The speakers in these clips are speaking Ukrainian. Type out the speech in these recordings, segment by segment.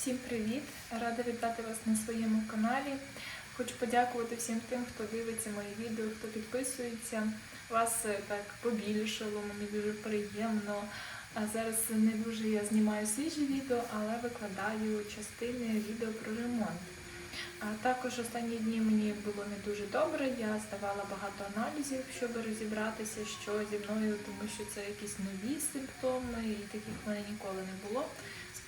Всім привіт! Рада вітати вас на своєму каналі. Хочу подякувати всім тим, хто дивиться мої відео, хто підписується. Вас е, так побільшало, мені дуже приємно. А зараз не дуже я знімаю свіжі відео, але викладаю частини відео про ремонт. А також останні дні мені було не дуже добре. Я здавала багато аналізів, щоб розібратися, що зі мною, тому що це якісь нові симптоми, і таких в мене ніколи не було.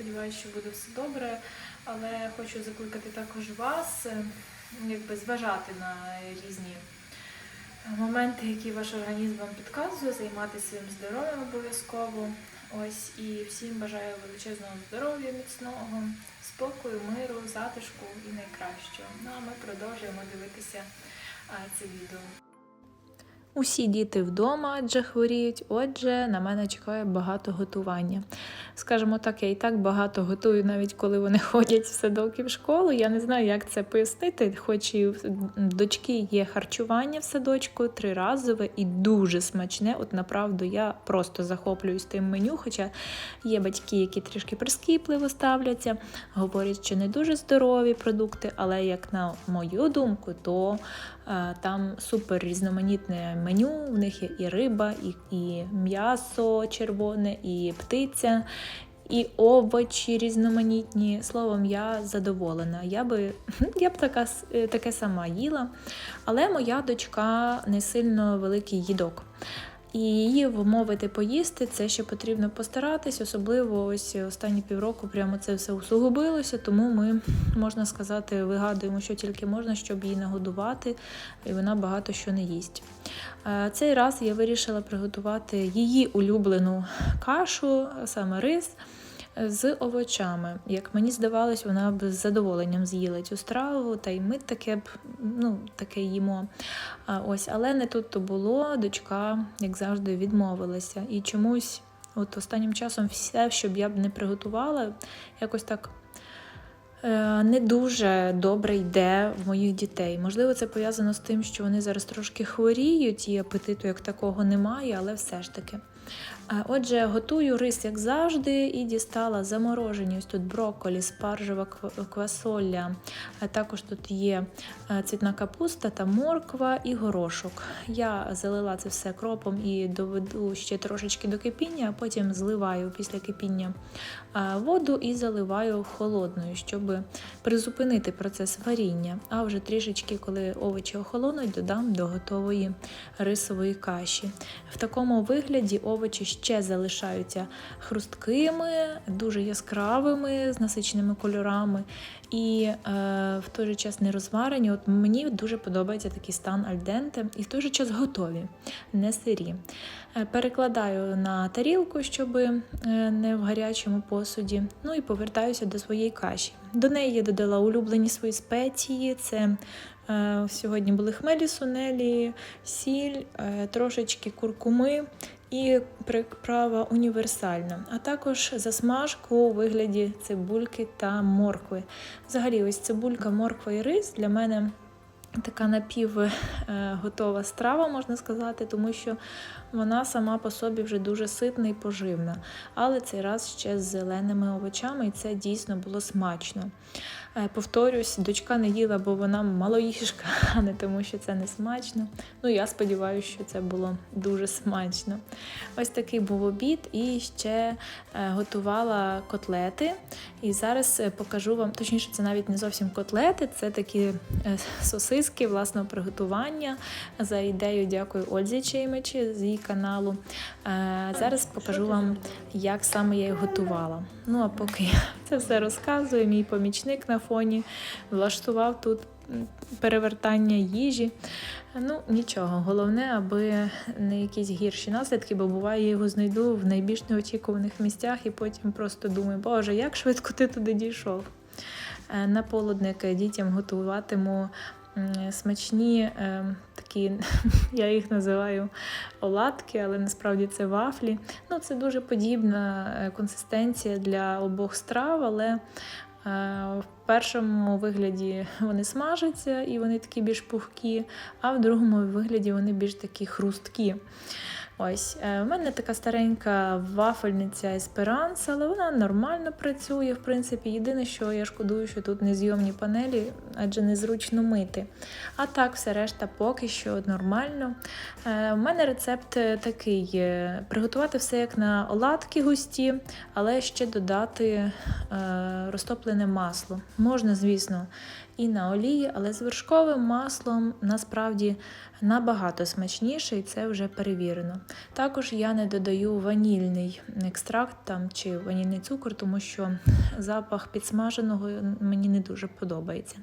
Сподіваюся, що буде все добре, але хочу закликати також вас, е, якби зважати на різні моменти, які ваш організм вам підказує, займатися своїм здоров'ям обов'язково. Ось і всім бажаю величезного здоров'я, міцного, спокою, миру, затишку і найкращого. Ну а ми продовжуємо дивитися це відео. Усі діти вдома, адже хворіють, отже, на мене чекає багато готування. Скажімо так, я і так багато готую, навіть коли вони ходять в садок і в школу. Я не знаю, як це пояснити, хоч і в дочки є харчування в садочку триразове і дуже смачне. От направду я просто захоплююсь тим меню, хоча є батьки, які трішки прискіпливо ставляться, говорять, що не дуже здорові продукти, але як на мою думку, то е, там супер різноманітне меню. В них є і риба, і, і м'ясо червоне, і птиця. І овочі різноманітні. Словом, я задоволена. Я би я б така, е, таке сама їла. Але моя дочка не сильно великий їдок. І її вмовити поїсти, це ще потрібно постаратись, особливо ось останні півроку прямо це все усугубилося, тому ми, можна сказати, вигадуємо, що тільки можна, щоб її нагодувати, і вона багато що не їсть. Е, Цей раз я вирішила приготувати її улюблену кашу, саме рис. З овочами. Як мені здавалось, вона б з задоволенням з'їла цю страву, та й ми таке б ну, таке їмо. Ось, але не тут то було. Дочка, як завжди, відмовилася. І чомусь, от останнім часом, все, що б я б не приготувала, якось так. е, Не дуже добре йде в моїх дітей. Можливо, це пов'язано з тим, що вони зараз трошки хворіють, і апетиту як такого немає, але все ж таки. Отже, готую рис, як завжди, і дістала заморожені ось тут брокколі, спаржева кв- квасоля. Також тут є цвітна капуста та морква і горошок. Я залила це все кропом і доведу ще трошечки до кипіння, а потім зливаю після кипіння воду і заливаю холодною, щоб призупинити процес варіння. А вже трішечки, коли овочі охолонуть, додам до готової рисової каші. В такому вигляді овочі ще залишаються хрусткими, дуже яскравими, з насиченими кольорами і е, в той же час не розварені. От мені дуже подобається такий стан альденте, і в той же час готові, не сирі. Е, Перекладаю на тарілку, щоб е, не в гарячому посуді. Ну і повертаюся до своєї каші. До неї я додала улюблені свої спеції. Це е, сьогодні були хмелі сунелі, сіль, е, трошечки куркуми і приправа універсальна, а також засмажку у вигляді цибульки та моркви. Взагалі, ось цибулька, морква і рис для мене така напів е, страва, можна сказати, тому що вона сама по собі вже дуже ситна і поживна. Але цей раз ще з зеленими овочами, і це дійсно було смачно. Е, Повторюсь, дочка не їла, бо вона малоїжка, а не тому, що це не смачно. Ну, я сподіваюся, що це було дуже смачно. Ось такий був обід, і ще е, готувала котлети. І зараз е, покажу вам, точніше, це навіть не зовсім котлети, це такі сосиски власного приготування. За ідею дякую Ользі Чеймичі з її каналу. Зараз покажу вам, як саме я їх готувала. Ну а поки я це все розказує. мій помічник на фоні влаштував тут перевертання їжі. Ну, нічого, головне, аби не якісь гірші наслідки, бо буває, я його знайду в найбільш неочікуваних місцях і потім просто думаю, боже, як швидко ти туди дійшов. Е, На полудник дітям готуватиму смачні е, такі, я їх називаю оладки, але насправді це вафлі. Ну, це дуже подібна е, консистенція для обох страв, але е, в першому вигляді вони смажаться і вони такі більш пухкі, а в другому вигляді вони більш такі хрусткі. Ось, е, в мене така старенька вафельниця Есперанс, але вона нормально працює. В принципі, єдине, що я шкодую, що тут незйомні панелі, адже незручно мити. А так, все решта поки що нормально. Е, У мене рецепт е, такий: приготувати все як на оладки густі, але ще додати розтоплене масло. Можна, звісно, і на олії, але з вершковим маслом насправді набагато смачніше, і це вже перевірено. Також я не додаю ванільний екстракт там чи ванільний цукор, тому що запах підсмаженого мені не дуже подобається.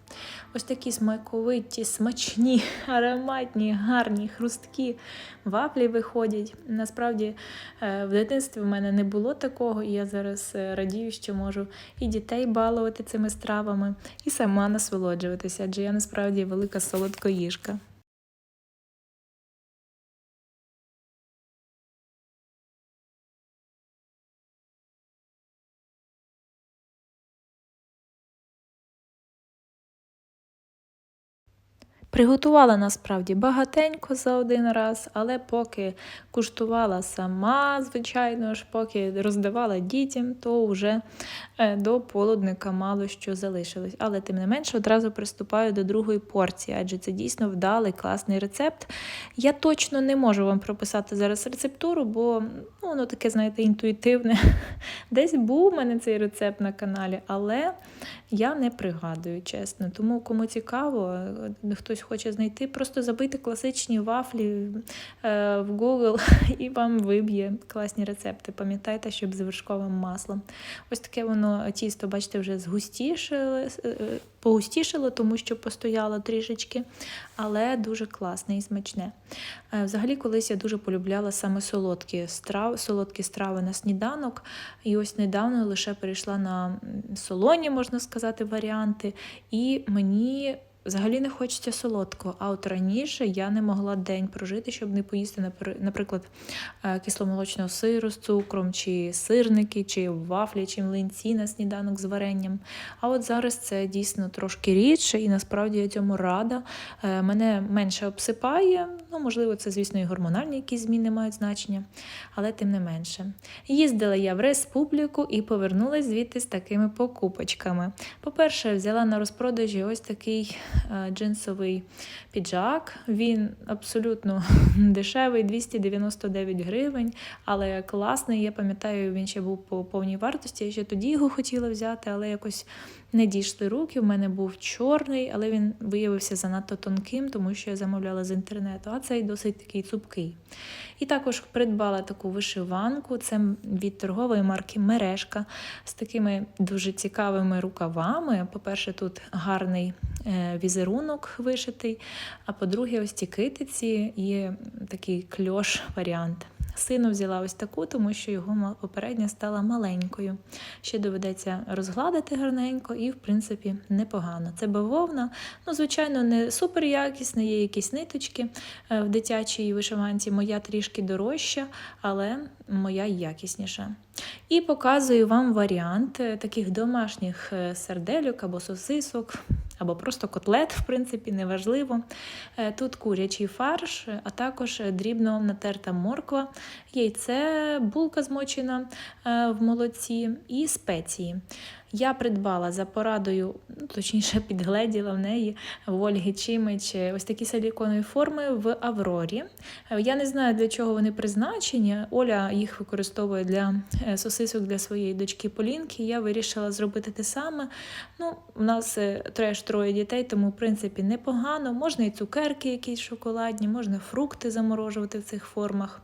Ось такі смаковиті, смачні, ароматні, гарні, хрусткі вафлі виходять. Насправді е, в дитинстві в мене не було такого, і я зараз е, радію, що можу і дітей балувати цими стравами, і сама насолоджуватися, адже я насправді велика солодкоїжка. Приготувала насправді багатенько за один раз, але поки куштувала сама, звичайно ж, поки роздавала дітям, то вже е, до полудника мало що залишилось. Але тим не менше одразу приступаю до другої порції, адже це дійсно вдалий, класний рецепт. Я точно не можу вам прописати зараз рецептуру, бо ну, воно таке, знаєте, інтуїтивне. Десь був у мене цей рецепт на каналі, але я не пригадую, чесно. Тому кому цікаво, е, хтось хоче знайти, просто забийте класичні вафлі е, в Google і вам виб'є класні рецепти. Пам'ятайте, щоб з вершковим маслом. Ось таке воно тісто, бачите, вже згустішило, е, е, погустішило, тому що постояло трішечки, але дуже класне і смачне. Взагалі, колись я дуже полюбляла саме солодкі страви, солодкі страви на сніданок. І ось недавно лише перейшла на солоні, можна сказати, варіанти. І мені взагалі не хочеться солодкого. А от раніше я не могла день прожити, щоб не поїсти, наприклад, е, кисломолочного сиру з цукром, чи сирники, чи вафлі, чи млинці на сніданок з варенням. А от зараз це дійсно трошки рідше, і насправді я цьому рада. Е, Мене менше обсипає. Ну, можливо, це, звісно, і гормональні якісь зміни мають значення, але тим не менше. Їздила я в республіку і повернулась звідти з такими покупочками. По-перше, взяла на розпродажі ось такий джинсовий піджак. Він абсолютно дешевий, 299 гривень, але класний. Я пам'ятаю, він ще був по повній вартості. Я ще тоді його хотіла взяти, але якось не дійшли руки. У мене був чорний, але він виявився занадто тонким, тому що я замовляла з інтернету, а цей досить такий цупкий. І також придбала таку вишиванку. Це від торгової марки Мережка з такими дуже цікавими рукавами. По-перше, тут гарний е, візерунок вишитий, а по-друге, ось ці китиці і такий кльош варіант. Сину взяла ось таку, тому що його попередня стала маленькою. Ще доведеться розгладити гарненько і, в принципі, непогано. Це бавовна. Ну, звичайно, не супер якісна, є якісь ниточки е, в дитячій вишиванці. Моя трішки дорожча, але моя якісніша. І показую вам варіант е, таких домашніх е, сердельок або сосисок, або просто котлет, в принципі, неважливо. Е, Тут курячий фарш, а також дрібно натерта морква, яйце, булка змочена е, в молоці і спеції. Я придбала за порадою, ну, точніше, підгледіла в неї в Ольги Чимич е, ось такі силіконові форми в Аврорі. Е, Я не знаю, для чого вони призначені. Оля їх використовує для е, сосисок для своєї дочки Полінки. Я вирішила зробити те саме. Ну, у нас е, треш троє дітей, тому в принципі непогано. Можна і цукерки якісь шоколадні, можна фрукти заморожувати в цих формах.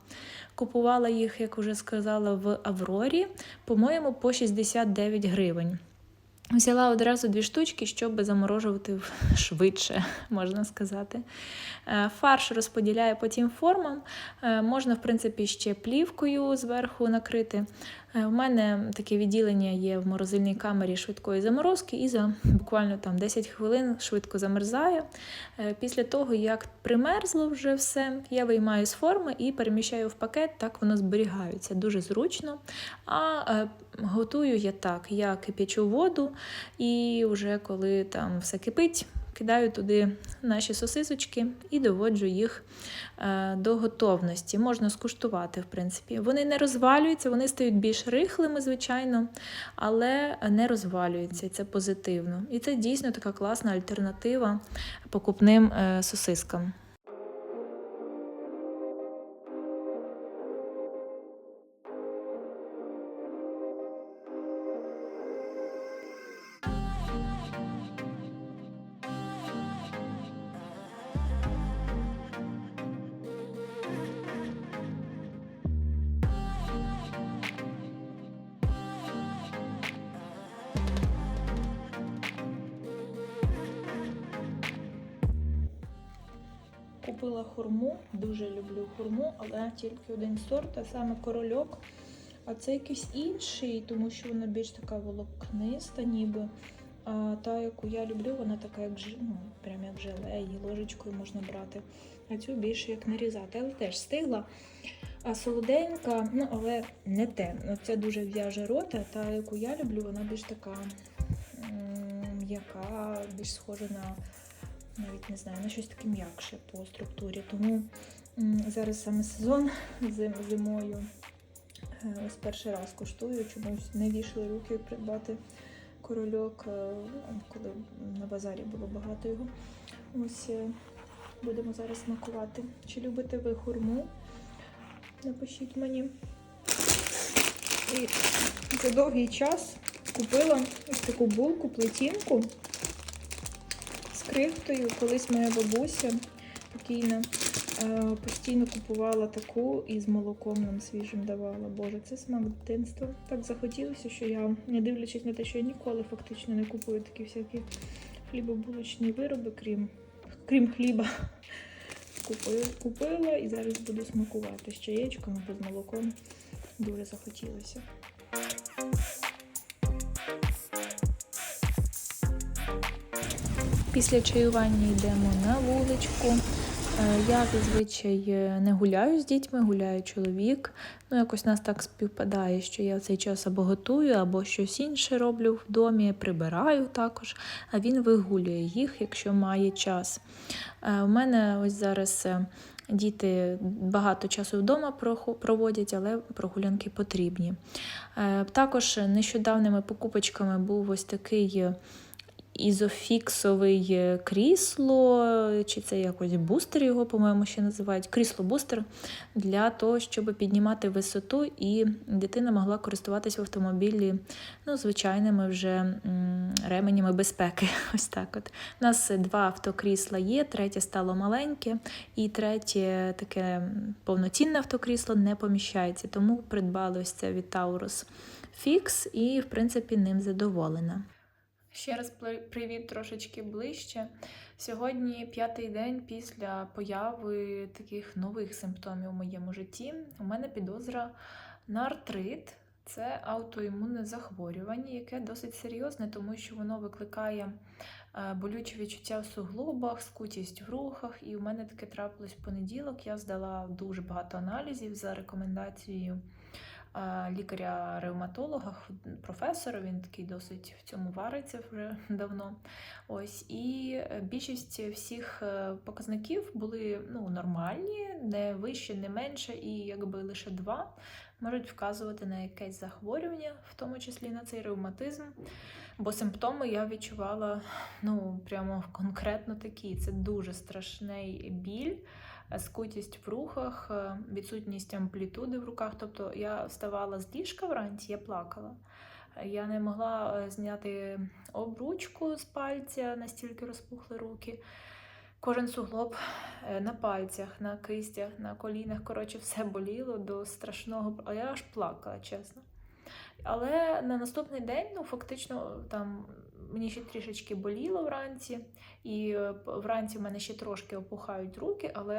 Купувала їх, як вже сказала, в Аврорі, по-моєму, по 69 гривень. Взяла одразу дві штучки, щоб заморожувати швидше, можна сказати. Е, Фарш розподіляю по тим формам. Е, Можна, в принципі, ще плівкою зверху накрити. Е, У мене таке відділення є в морозильній камері швидкої заморозки, і за буквально там 10 хвилин швидко замерзає. Е, Після того, як примерзло вже все, я виймаю з форми і переміщаю в пакет, так воно зберігається дуже зручно. А е, готую я так: я кипячу воду, і вже коли там все кипить, кидаю туди наші сосисочки і доводжу їх е, до готовності. Можна скуштувати, в принципі. Вони не розвалюються, вони стають більш рихлими, звичайно, але не розвалюються, це позитивно. І це дійсно така класна альтернатива покупним е, сосискам. Купила хурму, дуже люблю хурму, але тільки один сорт, а саме корольок. А це якийсь інший, тому що вона більш така волокниста, ніби. А та, яку я люблю, вона така, як ну, прям як желе, її ложечкою можна брати. А цю більше як нарізати. Але теж стигла. А солоденька, ну але не те. Ну, Це дуже в'яже рота. Та, яку я люблю, вона більш така м'яка, більш схожа на навіть не знаю, на щось таке м'якше по структурі. Тому зараз саме сезон зим, зимою. Е, Ось перший раз куштую, чомусь не вішали руки придбати корольок, е, коли на базарі було багато його. Ось е, будемо зараз смакувати. Чи любите ви хурму? Напишіть мені. І за довгий час купила ось таку булку, плетінку з. Колись моя бабуся покійна е, постійно купувала таку і з молоком нам свіжим давала. Боже, це смак дитинства. Так захотілося, що я, не дивлячись на те, що я ніколи фактично не купую такі всякі хлібобулочні вироби, крім, крім хліба. Купила, купила і зараз буду смакувати з чаєчком або з молоком. Дуже захотілося. Після чаювання йдемо на вуличку. Е, Я зазвичай е, не гуляю з дітьми, гуляє чоловік. Ну, якось нас так співпадає, що я в цей час або готую, або щось інше роблю в домі, прибираю також, а він вигулює їх, якщо має час. Е, У мене ось зараз діти багато часу вдома проводять, але прогулянки потрібні. Також нещодавними покупочками був ось такий. Ізофіксовий крісло, чи це якось бустер його, по-моєму, ще називають. Крісло-бустер для того, щоб піднімати висоту, і дитина могла користуватися в автомобілі ну, звичайними вже ременями безпеки. Ось так от. У нас два автокрісла є, третє стало маленьке, і третє таке повноцінне автокрісло не поміщається. Тому придбали ось це від Taurus Fix і, в принципі, ним задоволена. Ще раз привіт трошечки ближче. Сьогодні п'ятий день після появи таких нових симптомів у моєму житті. У мене підозра на артрит. Це аутоімунне захворювання, яке досить серйозне, тому що воно викликає е, болюче відчуття в суглобах, скутість в рухах. І у мене таке трапилось в понеділок. Я здала дуже багато аналізів за рекомендацією лікаря-ревматолога, х- професора. Він такий досить в цьому вариться вже давно. Ось і е, більшість всіх е, показників були ну, нормальні, не вище, не менше, і якби лише два можуть вказувати на якесь захворювання, в тому числі на цей ревматизм. Бо симптоми я відчувала ну, прямо конкретно такі. Це дуже страшний біль, е, скутість в рухах, е, відсутність амплітуди в руках. Тобто я вставала з ліжка вранці, я плакала. Я не могла е, зняти обручку з пальця, настільки розпухли руки. Кожен суглоб е, на пальцях, на кистях, на колінах. Коротше, все боліло до страшного. А я аж плакала, чесно. Але на наступний день, ну фактично, там мені ще трішечки боліло вранці, і е, вранці в мене ще трошки опухають руки, але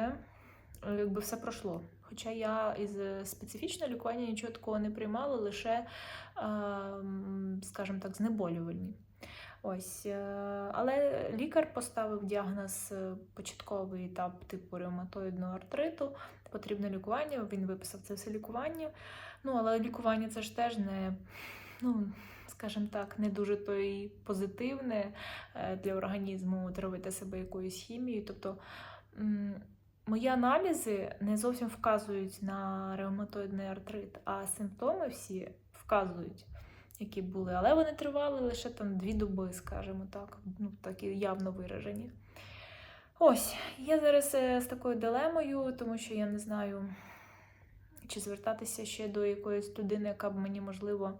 е, якби все пройшло. Хоча я із е, специфічного лікування нічого такого не приймала, лише, скажімо так, знеболювальні. Ось, але лікар поставив діагноз початковий етап типу ревматоїдного артриту. Потрібне лікування. Він виписав це все лікування. Ну, але лікування це ж теж не, ну, скажімо так, не дуже то і позитивне е, для організму травити себе якоюсь хімією. Тобто мої аналізи не зовсім вказують на ревматоїдний артрит, а симптоми всі вказують, які були. Але вони тривали лише там дві доби, скажімо так, ну, такі явно виражені. Ось, я зараз е, з такою дилемою, тому що я не знаю, чи звертатися ще до якоїсь людини, яка б мені, можливо,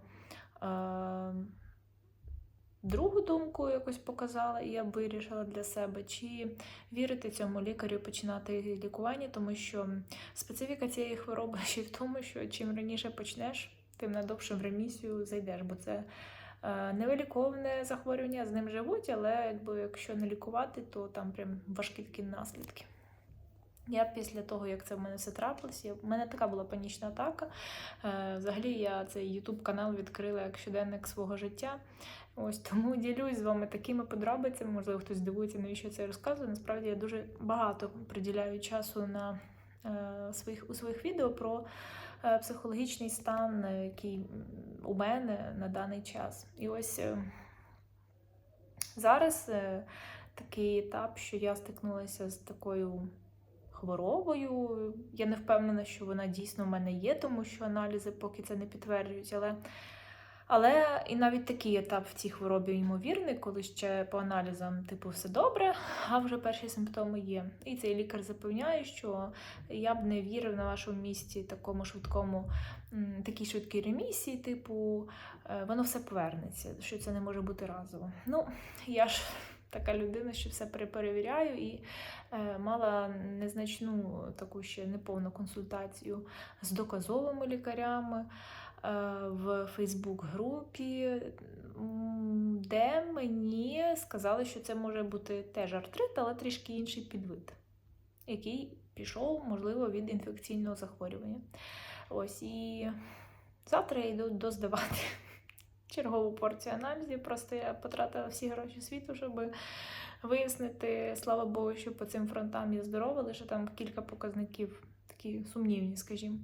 другу думку якось показала, і я вирішила для себе, чи вірити цьому лікарю, починати лікування, тому що специфіка цієї хвороби ще в тому, що чим раніше почнеш, тим надовше в ремісію зайдеш, бо це е, невиліковне захворювання, з ним живуть, але якби якщо не лікувати, то там прям важкі такі наслідки. Я після того, як це в мене все трапилося, в мене така була панічна атака. Е, взагалі, я цей YouTube канал відкрила як щоденник свого життя. Ось тому ділюсь з вами такими подробицями. Можливо, хтось здивується, навіщо я це розказую. Насправді я дуже багато приділяю часу на е, своїх у своїх відео про е, психологічний стан, який у мене на даний час. І ось зараз такий етап, що я стикнулася з такою хворобою. Я не впевнена, що вона дійсно в мене є, тому що аналізи поки це не підтверджують. Але, але і навіть такий етап в цій хворобі ймовірний, коли ще по аналізам, типу, все добре, а вже перші симптоми є. І цей лікар запевняє, що я б не вірив на вашому місці такому швидкому, такій швидкій ремісії, типу, е, воно все повернеться, що це не може бути разово. Ну, я ж така людина, що все переперевіряю і е, мала незначну таку ще неповну консультацію з доказовими лікарями е, в Фейсбук-групі, де мені сказали, що це може бути теж артрит, але трішки інший підвид, який пішов, можливо, від інфекційного захворювання. Ось і завтра я йду доздавати чергову порцію аналізів. Просто я потратила всі гроші світу, щоб вияснити, слава Богу, що по цим фронтам я здорова, лише там кілька показників такі сумнівні, скажімо.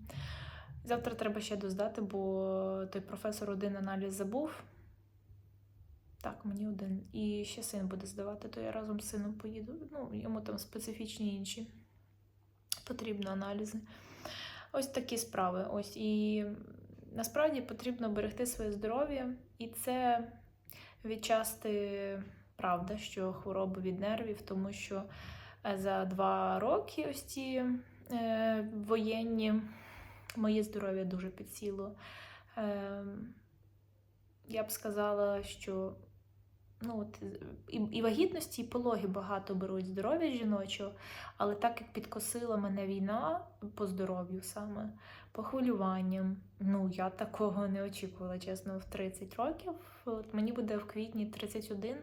Завтра треба ще доздати, бо той професор один аналіз забув. Так, мені один. І ще син буде здавати, то я разом з сином поїду. Ну, йому там специфічні інші потрібні аналізи. Ось такі справи. Ось і насправді потрібно берегти своє здоров'я, і це відчасти правда, що хвороби від нервів, тому що е, за два роки ось ці е, воєнні моє здоров'я дуже підсіло. Е, я б сказала, що ну, от, і, і вагітності, і пологи багато беруть здоров'я жіночого, але так як підкосила мене війна по здоров'ю саме, по хвилюванням, ну я такого не очікувала, чесно, в 30 років. От мені буде в квітні 31,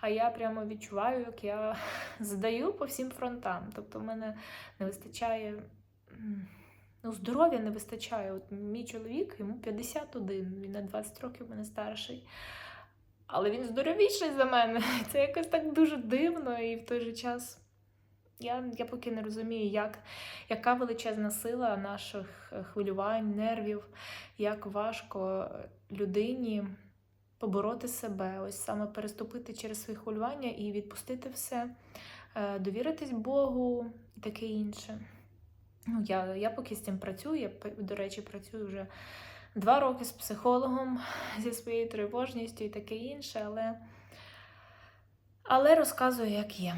а я прямо відчуваю, як я здаю по всім фронтам. Тобто в мене не вистачає. Ну, здоров'я не вистачає. От мій чоловік, йому 51, він на 20 років мене старший. Але він здоровіший за мене. Це якось так дуже дивно, і в той же час я, я поки не розумію, як, яка величезна сила наших е, хвилювань, нервів, як важко людині побороти себе, ось саме переступити через свої хвилювання і відпустити все, е, довіритись Богу і таке інше. Ну, я, я поки з цим працюю, я, до речі, працюю вже два роки з психологом зі своєю тривожністю і таке інше, але, але розказую, як є.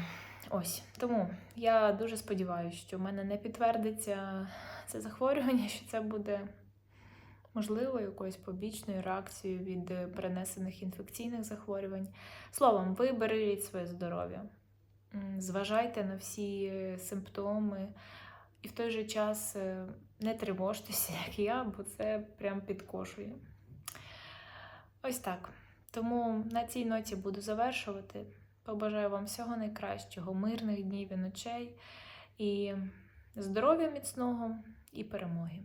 Ось тому я дуже сподіваюся, що в мене не підтвердиться це захворювання, що це буде можливо якоюсь побічною реакцією від перенесених інфекційних захворювань. Словом, ви бережіть своє здоров'я, зважайте на всі симптоми, і в той же час е, не тривожтеся, як я, бо це прям підкошує. Ось так. Тому на цій ноті буду завершувати. Побажаю вам всього найкращого, мирних днів і ночей, і здоров'я міцного і перемоги.